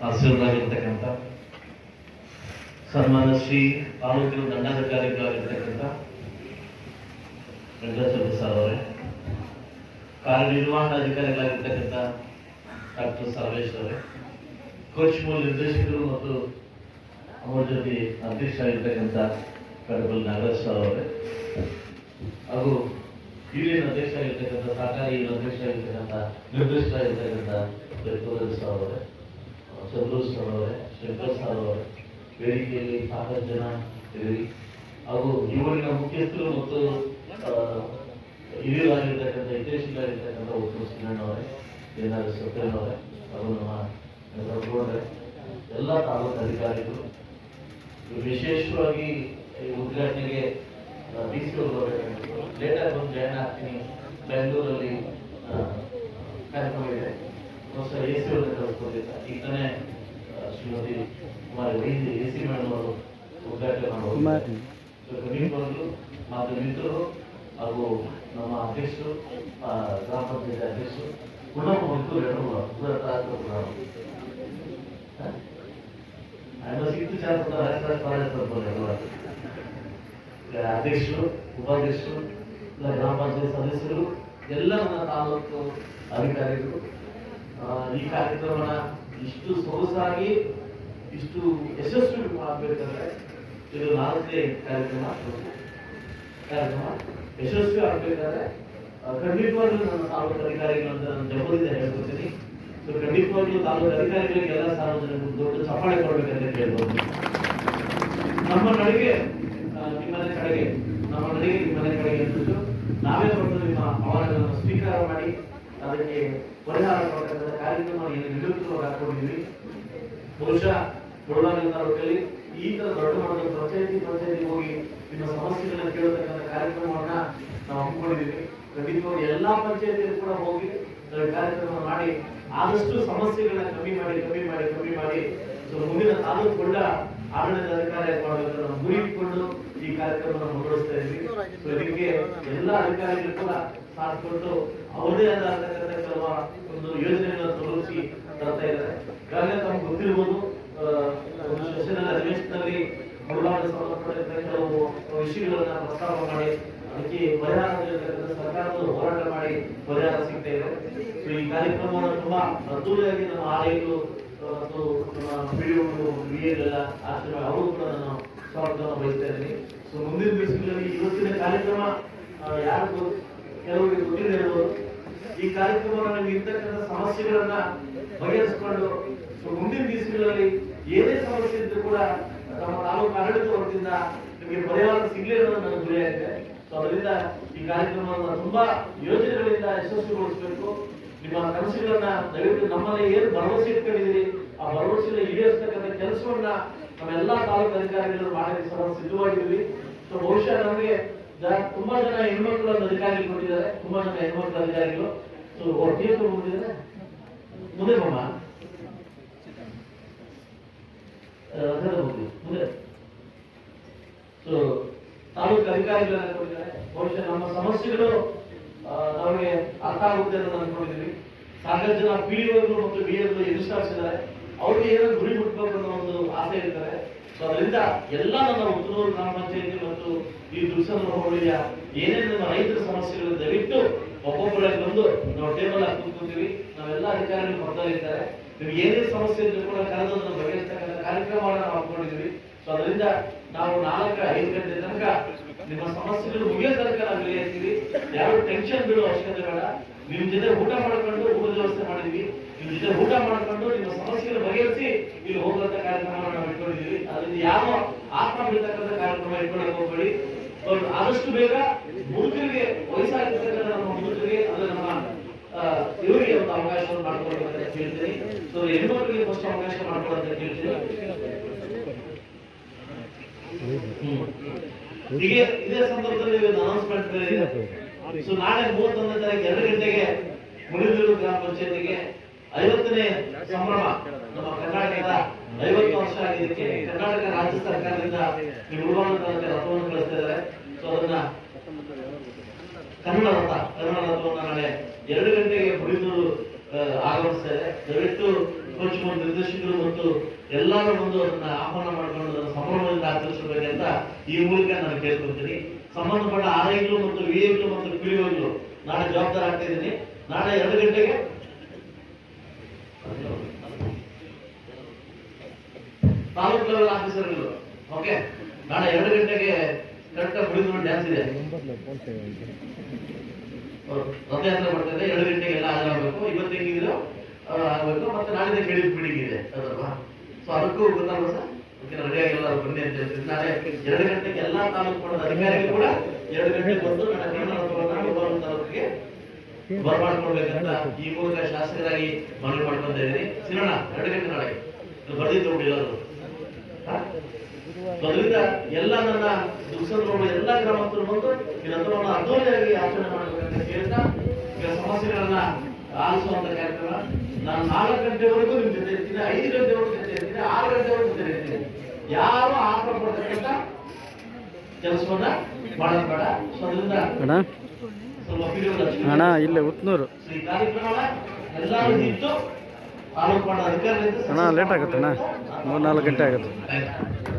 ಆಶೀರ್ವಾದಾಗಿರ್ತಕ್ಕಂಥ ಸನ್ಮಾನ ಶ್ರೀ ಆರೋಗ್ಯ ದಂಡಾಧಿಕಾರಿಗಳಾಗಿರ್ತಕ್ಕಂಥ ವೆಂಕಟೇಶ್ವರ ಸರ್ ಅವರೇ ಕಾರ್ಯನಿರ್ವಹಣಾಧಿಕಾರಿಗಳಾಗಿರ್ತಕ್ಕಂಥ ಡಾಕ್ಟರ್ ಸರ್ವೇಶ್ ಅವರೇ, ಕೋಚ್ ಮೂಲ ನಿರ್ದೇಶಕರು ಮತ್ತು ಅವರ ಜೊತೆ ಅಧ್ಯಕ್ಷರಾಗಿರ್ತಕ್ಕಂಥ ಕಡಬಲ್ ನಾಗರಾಜ್ ಸರ್ ಅವರೇ, ಹಾಗೂ ಹಿರಿಯ ಅಧ್ಯಕ್ಷರಾಗಿರ್ತಕ್ಕಂಥ ಸಹಕಾರಿ ಅಧ್ಯಕ್ಷರಾಗಿರ್ತಕ್ಕಂಥ ನಿರ್ದೇಶಕರಾಗಿರ್ತಕ್ಕಂಥ ಸರ್ ಅವರೇ ಚಂದ್ರು ಸರ್ ಅವರೇ ಶಂಕರ್ ಸರ್ ಅವರೇ ವೇದಿಕೆಯಲ್ಲಿ ಸಾಕಷ್ಟು ಜನ ಇದ್ದೀರಿ. ಹಾಗೂ ಇವರಿನ ಮುಖ್ಯಸ್ಥರು ಮತ್ತು ಹಿರಿಯರಾಗಿರ್ತಕ್ಕಂಥ ಹಿತೈಷಿಗಳಾಗಿರ್ತಕ್ಕಂಥ ಒಬ್ಬರು ಸಿಂಗಣ್ಣ ಅವರೇ ಏನಾದ್ರು ಸತ್ಯನ್ ಅವರೇ, ಹಾಗೂ ನಮ್ಮ ಎಲ್ಲ ತಾಲೂಕು ಅಧಿಕಾರಿಗಳು. ವಿಶೇಷವಾಗಿ ಈ ಉದ್ಘಾಟನೆಗೆ ಡಿ ಸಿ ಅವರು ಲೇಟಾಗಿ ಬಂದು ಜಾಯ್ನ್ ಆಗ್ತೀನಿ. ಬೆಂಗಳೂರಲ್ಲಿ ಕಾರ್ಯಕ್ರಮ ಇದೆ. ಬಹುಶಃ ಎ ಸಿ ಅವ್ರನ್ನ ಈಗ ತಾನೇ ಶ್ರೀಮತಿ ಕುಮಾರಿ ವೈದ್ಯ ಎ ಸಿ ಮೇಡಮ್ ಅವರು ಉದ್ಘಾಟನೆ ಮಾಡುವುದು ಬಂದು ಮಾತು ಮಿತ್ರರು ಹಾಗೂ ನಮ್ಮ ಅಧ್ಯಕ್ಷರು ಗ್ರಾಮ ಪಂಚಾಯತ್ ಅಧ್ಯಕ್ಷರು ಪುನಃ ಮತ್ತು ಎರಡು ಪುನಃ ಸಿಕ್ತು ಚಾರ ಅಧ್ಯಕ್ಷರು ಉಪಾಧ್ಯಕ್ಷರು ಇಲ್ಲ ಗ್ರಾಮ ಪಂಚಾಯತ್ ಸದಸ್ಯರು ಎಲ್ಲ ನನ್ನ ತಾಲೂಕು ಅಧಿಕಾರಿಗಳು ಈ ಕಾರ್ಯಕ್ರಮನ ಇಷ್ಟು ಸೊಗಸಾಗಿ, ಇಷ್ಟು ಯಶಸ್ವಿ ಮಾಡಬೇಕಂದ್ರೆ ಇದು ನಾಲ್ಕನೇ ಕಾರ್ಯಕ್ರಮ. ಕಾರ್ಯಕ್ರಮ ಯಶಸ್ವಿ ಆಗ್ಬೇಕಾದ್ರೆ ಖಂಡಿತವಾಗ್ಲೂ ನನ್ನ ತಾಲೂಕು ಅಧಿಕಾರಿಗಳು ಅಂತ ನಾನು ಜಬದಿಂದ ಹೇಳ್ಕೊತೀನಿ ಸೊ ಖಂಡಿತವಾಗ್ಲೂ ತಾಲೂಕು ಅಧಿಕಾರಿಗಳಿಗೆ ಎಲ್ಲ ಸಾರ್ವಜನಿಕರು ದೊಡ್ಡ ಚಪ್ಪಾಳೆ ಕೊಡ್ಬೇಕಂತ ಕೇಳ್ಬೋದು. ನಮ್ಮ ನಡಿಗೆ ನಿಮ್ಮನೆ ಕಡೆಗೆ, ನಮ್ಮ ನಡಿಗೆ ನಿಮ್ಮನೆ ಕಡೆಗೆ ಅಂದ್ಬಿಟ್ಟು ನಾವೇ ಬಂದು ನಿಮ್ಮ ಅವರನ್ನು ಸ್ವೀಕಾರ ಮಾಡಿ, ಅದಕ್ಕೆ ಪರಿಹಾರ ಕಾರ್ಯಕ್ರಮ ಏನು ನಿರುತ್ತರವಾಗಿ ಹಾಕೊಂಡಿದ್ದೀವಿ ಬಹುಶಃ ಕೊಡಲಾಗಿನ ತಾಲೂಕಲ್ಲಿ ಈ ತರ ದೊಡ್ಡ ಮಟ್ಟದ ಪಂಚಾಯತಿ ಪಂಚಾಯತಿ ಹೋಗಿ ನಿಮ್ಮ ಸಮಸ್ಯೆಗಳನ್ನ ಕೇಳತಕ್ಕಂಥ ಕಾರ್ಯಕ್ರಮವನ್ನ ನಾವು ಹಮ್ಮಿಕೊಂಡಿದ್ದೀವಿ. ಖಂಡಿತವಾಗಿ ಎಲ್ಲಾ ಪಂಚಾಯತಿಯಲ್ಲಿ ಕೂಡ ಹೋಗಿ ಕಾರ್ಯಕ್ರಮ ಮಾಡಿ ಆದಷ್ಟು ಸಮಸ್ಯೆಗಳನ್ನ ಕಮ್ಮಿ ಮಾಡಿ ಕಮ್ಮಿ ಮಾಡಿ ಕಮ್ಮಿ ಮಾಡಿ ಸೊ ಮುಂದಿನ ತಾಲೂಕು ಕೂಡ ಆಡಳಿತ ಅಧಿಕಾರಿ ಮಾಡಬೇಕು ನಾವು ಗುರಿ ಇಟ್ಕೊಂಡು ಈ ಕಾರ್ಯಕ್ರಮವನ್ನು ಮುಂದುವರಿಸ್ತಾ ಇದ್ವಿ ಎಲ್ಲಾ ಇದಕ್ಕೆ ಅಧಿಕಾರಿಗಳು ಕೂಡ ಸಾಥ್ ಕೊಟ್ಟು ಅವರದೇ ಆದ ಒಂದು ಯೋಜನೆಗಳನ್ನು ತೋರಿಸಿ ತರ್ತಾ ಇದ್ದಾರೆ. ಈಗಾಗಲೇ ತಮ್ಗೆ ಗೊತ್ತಿರ್ಬೋದು ಸೆಷನ್ ಅಧಿವೇಶನದಲ್ಲಿ ಮುಳುಗಾಡ ಸಂಬಂಧಪಟ್ಟ ಕೆಲವು ವಿಷಯಗಳನ್ನ ಪ್ರಸ್ತಾಪ ಮಾಡಿ, ಅದಕ್ಕೆ ಪರಿಹಾರ ನೀಡತಕ್ಕಂಥ ಸರ್ಕಾರದ ಹೋರಾಟ ಮಾಡಿ ಪರಿಹಾರ ಸಿಗ್ತಾ ಇದೆ. ಈ ಕಾರ್ಯಕ್ರಮವನ್ನು ತುಂಬಾ ಅದ್ದೂರಿಯಾಗಿ ನಮ್ಮ ಆಲಯಗಳು ಮತ್ತು ನಮ್ಮ ಪಿಡಿಒಗಳು ಎಲ್ಲ ಆಶ್ರಮ ಅವರು ಕೂಡ ನಾನು ಸ್ವಾಗತವನ್ನು ಬಯಸ್ತಾ ಇದ್ದೀನಿ ಸೊ ಮುಂದಿನ ದಿವಸಗಳಲ್ಲಿ ಇವತ್ತಿನ ಕಾರ್ಯಕ್ರಮ ಯಾರು ಕೆಲವರಿಗೆ ಗೊತ್ತಿದೆ ಈ ಕಾರ್ಯಕ್ರಮವನ್ನು ಇರ್ತಕ್ಕಂಥ ಸಮಸ್ಯೆಗಳನ್ನ ಬಗೆಹರಿಸಿಕೊಂಡು ಮುಂದಿನ ದಿವಸಗಳಲ್ಲಿ ಏನೇ ಸಮಸ್ಯೆ ಇದ್ರು ಕೂಡ ನಮ್ಮ ತಾಲೂಕು ಆಡಳಿತ ವರ್ಗದಿಂದ ನಿಮಗೆ ಪರಿಹಾರ ಸಿಗಲಿಲ್ಲ ನನ್ನ ಗುರಿಯಾಗಿದೆ ಸೊ ಅದರಿಂದ ಈ ಕಾರ್ಯಕ್ರಮವನ್ನು ತುಂಬಾ ಯೋಜನೆಗಳಿಂದ ಯಶಸ್ವಿಗೊಳಿಸಬೇಕು. ನಿಮ್ಮ ಕನಸುಗಳನ್ನ ದಯವಿಟ್ಟು ನಮ್ಮಲ್ಲಿ ಏನು ಭರವಸೆ ಇಟ್ಕೊಂಡಿದ್ದೀರಿ, ಆ ಭರವಸೆನ ಈಡೇರಿಸ್ತಕ್ಕಂಥ ಕೆಲಸವನ್ನ ನಮ್ಮೆಲ್ಲಾ ತಾಲೂಕು ಅಧಿಕಾರಿಗಳು ಮಾಡಲಿಕ್ಕೆ ಸಹ ಸಿದ್ಧವಾಗಿದ್ದೀವಿ. ಸೊ ಬಹುಶಃ ನಮಗೆ ತುಂಬಾ ಜನ ಹೆಣ್ಮಕ್ಳು ಅಧಿಕಾರಿಗಳು ಕೊಟ್ಟಿದ್ದಾರೆ. ತುಂಬಾ ಜನ ಹೆಣ್ಮಕ್ಳು ಅಧಿಕಾರಿಗಳು. ಸೊ ಒಟ್ಟಿಗೆ ಮುಂದಿದ್ದಾರೆ ಮುಂದೆ ಹೋಗ್ಲಿ. ಮುಂದೆ ಸೊ ತಾಲೂಕು ಅಧಿಕಾರಿಗಳನ್ನ ಅನ್ಕೊಂಡಿದ್ದಾರೆ ಬಹುಶಃ ನಮ್ಮ ಸಮಸ್ಯೆಗಳು ನಮಗೆ ಅರ್ಥ ಆಗುತ್ತೆ ಅಂತ ಅನ್ಕೊಂಡಿದ್ದೀವಿ ಸಾಕಷ್ಟು ಜನ ಪಿ ಮತ್ತು ಬಿ ಎದುರಿಸ್ತಾರೆ ಅವ್ರಿಗೆ ಏನೋ ಗುರಿ ಮುಟ್ಬೇಕು ಅನ್ನೋ ಒಂದು ಆಸೆ ಇರ್ತಾರೆ ಸೊ ಅದರಿಂದ ಎಲ್ಲ ನನ್ನ ಉತ್ತರೂರು ಗ್ರಾಮ ಪಂಚಾಯತಿ ಮತ್ತು ಈ ದುರ್ಸಂದ್ರ ಹೋಬಳಿಯ ಏನೇನು ನಮ್ಮ ರೈತರ ಸಮಸ್ಯೆಗಳು ದಯವಿಟ್ಟು ಒಬ್ಬೊಬ್ಬರಾಗಿ ಬಂದು ನಾವು ಟೇಬಲ್ ಹಾಕಿ ಕೂತ್ಕೊಂತೀವಿ, ನಾವೆಲ್ಲ ಅಧಿಕಾರಿಗಳು ಬರ್ತಾ ಇದ್ದಾರೆ ನಿಮ್ಗೆ ಏನೇ ಸಮಸ್ಯೆ ಇದ್ರು ಕೂಡ ಕರೆದು ಅದನ್ನು ಬಗೆಹರಿಸ್ತಕ್ಕಂಥ ಕಾರ್ಯಕ್ರಮವನ್ನು ನಾವು ಹಾಕೊಂಡಿದ್ದೀವಿ. ಸೊ ಅದರಿಂದ ನಾವು ನಾಲ್ಕು ಐದು ಗಂಟೆ ತನಕ ನಿಮ್ಮ ಸಮಸ್ಯೆಗಳು ಮುಗಿಯೋ ತನಕ ನಾವು ಇಲ್ಲಿ ಇರ್ತೀವಿ. ಯಾರು ಟೆನ್ಷನ್ ಬಿಡೋ ಅವಶ್ಯಕತೆ ಬೇಡ. ನಿಮ್ ಜೊತೆ ಊಟ ಮಾಡ್ಕೊಂಡು ಊಟದ ವ್ಯವಸ್ಥೆ ಮಾಡಿದ್ವಿ ನಿಮ್ ಜೊತೆ ಊಟ ಮಾಡ್ಕೊಂಡು ನಿಮ್ಮ ಸಮಸ್ಯೆಗಳು ಬಗೆಹರಿಸಿ ಇಲ್ಲಿ ಹೋಗುವಂತ ಕಾರ್ಯಕ್ರಮವನ್ನು ನಾವು ಇಟ್ಕೊಂಡಿದ್ದೀವಿ. ಅದರಿಂದ ಯಾವ ಆತ್ಮ ಬೀಳ್ತಕ್ಕಂಥ ಕಾರ್ಯಕ್ರಮ ಇಟ್ಕೊಳ್ಳೋಕೆ ಹೋಗ್ಬೇಡಿ. ಆದಷ್ಟು ಬೇಗ ಮುದುಕರಿಗೆ ವಯಸ್ಸಾಗಿರ್ತಕ್ಕಂಥ ನಮ್ಮ ಇವರಿಗೆ ಒಂದು ಅವಕಾಶವನ್ನು ಮಾಡ್ಕೊಳ್ಬೇಕಂತ ಹೇಳ್ತೀನಿ ಸೊ, ಹೆಣ್ಮಕ್ಳಿಗೆ ಫಸ್ಟ್ ಅವಕಾಶ ಮಾಡ್ಕೊಡಂತ ಹೇಳ್ತೀನಿ ಹ್ಮ್. ಹೀಗೆ ಇದೇ ಸಂದರ್ಭದಲ್ಲಿ ಅನೌನ್ಸ್ಮೆಂಟ್ ಸೊ, ನಾಳೆ ಮೂವತ್ತೊಂದನೇ ತಾರೀಕು ಎರಡು ಗಂಟೆಗೆ ಮುಳಿದೂರು ಗ್ರಾಮ ಪಂಚಾಯತಿಗೆ. ಐವತ್ತನೇ ಸಂಭ್ರಮ ನಮ್ಮ ಕರ್ನಾಟಕದ ಐವತ್ತು ವರ್ಷ ಆಗಿದ್ದಕ್ಕೆ ಕರ್ನಾಟಕ ರಾಜ್ಯ ಸರ್ಕಾರದಿಂದ ಈ ಉಳ್ಬಾಣ ರಥವನ್ನು ಕಳಿಸ್ತಾ ಸೊ ಅದನ್ನ ಕನ್ನಡ ರಥ, ಕನ್ನಡ ರಥವನ್ನು ನಾಳೆ ಎರಡು ಗಂಟೆಗೆ ಮುಳಿದೂರು ಆಗಮಿಸ್ತಾ ದಯವಿಟ್ಟು ಕೋಚ್ ನಿರ್ದೇಶಕರು ಮತ್ತು ಎಲ್ಲರೂ ಬಂದು ಅದನ್ನ ಆಹ್ವಾನ ಮಾಡಿಕೊಂಡು ಅದನ್ನು ಸಂಭ್ರಮದಿಂದ ಅಂತ ಈ ಮೂಲಕ ನಾನು ಕೇಳ್ಕೊಳ್ತೀನಿ. ಸಂಬಂಧಪಟ್ಟ ಆರೈಗಳು ಮತ್ತು ವಿಎಗಳು ಮತ್ತು ಪಿಡಿಒಗಳು ನಾಳೆ ಜವಾಬ್ದಾರಿ ಆಗ್ತಾ ಇದ್ದೀನಿ. ನಾಳೆ ಎರಡು ಗಂಟೆಗೆ ತಾಲೂಕು ಆಫೀಸರ್ಗಳು ಓಕೆ ನಾಳೆ ಎರಡು ಗಂಟೆಗೆ ಕರೆಕ್ಟಾಗಿ ಹುಡುಗರು ಡ್ಯಾನ್ಸ್ ಇದೆ. ರಥಯಾತ್ರೆ ಮಾಡ್ತಾರೆ ಎರಡು ಗಂಟೆಗೆ ಎಲ್ಲ ಹಾಜರಾಗಬೇಕು. ಇವತ್ತು ಹೆಂಗಿದ್ರು ಆಗಬೇಕು ಮತ್ತೆ ನಾಳೆ ಬೆಳಿಗ್ಗೆ ಮೀಟಿಂಗ್ ಇದೆ. ಅದಲ್ವಾ ಸೊ ಅದಕ್ಕೂ ಗೊತ್ತಲ್ವಾ ಸರ್? ಓಕೆ ರೆಡಿ ಆಗಿಲ್ಲ ಬನ್ನಿ ಅಂತ ಹೇಳ್ತೀನಿ ನಾಳೆ ಎರಡು ಗಂಟೆಗೆ ಎಲ್ಲಾ ತಾಲೂಕು ಅಧಿಕಾರಿಗಳು ಕೂಡ ಎರಡು ಗಂಟೆಗೆ ಬಂದು ನನ್ನ ತಾಲೂಕಿಗೆ ಬರಮಾಡ್ಕೊಳ್ಬೇಕಂತ ಈ ಮೂಲಕ ಶಾಸಕರಾಗಿ ಮನವಿ ಮಾಡ್ಕೊಂತ ಇದ್ದೀನಿ. ಸಿರೋಣ, ಎರಡು ಗಂಟೆ ನಾಳೆ ಬರ್ದಿದ್ದು ಎಲ್ಲರೂ. ಅದರಿಂದ ಎಲ್ಲ ನನ್ನ ದುಃಖ ಎಲ್ಲ ಗ್ರಾಮಸ್ಥರು ಬಂದು ರಥವನ್ನು ಅದ್ದೂರಿಯಾಗಿ ಆಚರಣೆ ಮಾಡಬೇಕಂತ ಕೇಳ್ತಾ ಈಗ ಸಮಸ್ಯೆಗಳನ್ನ ಆಲಿಸುವಂತ ಕಾರ್ಯಕ್ರಮ ನಾನು ನಾಲ್ಕು ಗಂಟೆವರೆಗೂ ನಿಮ್ ಜೊತೆ ಇರ್ತೀನಿ ಐದು ಗಂಟೆವರೆಗೂ ಜೊತೆ ಇರ್ತೀನಿ ಆರು ಗಂಟೆವರೆಗೂ ಜೊತೆ ಇರ್ತೀನಿ. ಯಾರು ಆತರ ಪಡ್ತಕ್ಕಂಥ ಕೆಲಸವನ್ನ ಮಾಡೋದು ಬೇಡ. ಸೊ ಅದರಿಂದ ಅಣ್ಣ. ಸ್ವಲ್ಪ ಅಣ್ಣ ಇಲ್ಲೇ ಉತ್ನೂರು. ಈ ಕಾರ್ಯಕ್ರಮ ಎಲ್ಲರೂ ನಿಂತು ಅಣ್ಣ ಲೇಟ್ ಆಗುತ್ತೆ ಅಣ್ಣ ಮೂರು ನಾಲ್ಕು ಗಂಟೆ ಆಗುತ್ತೆ.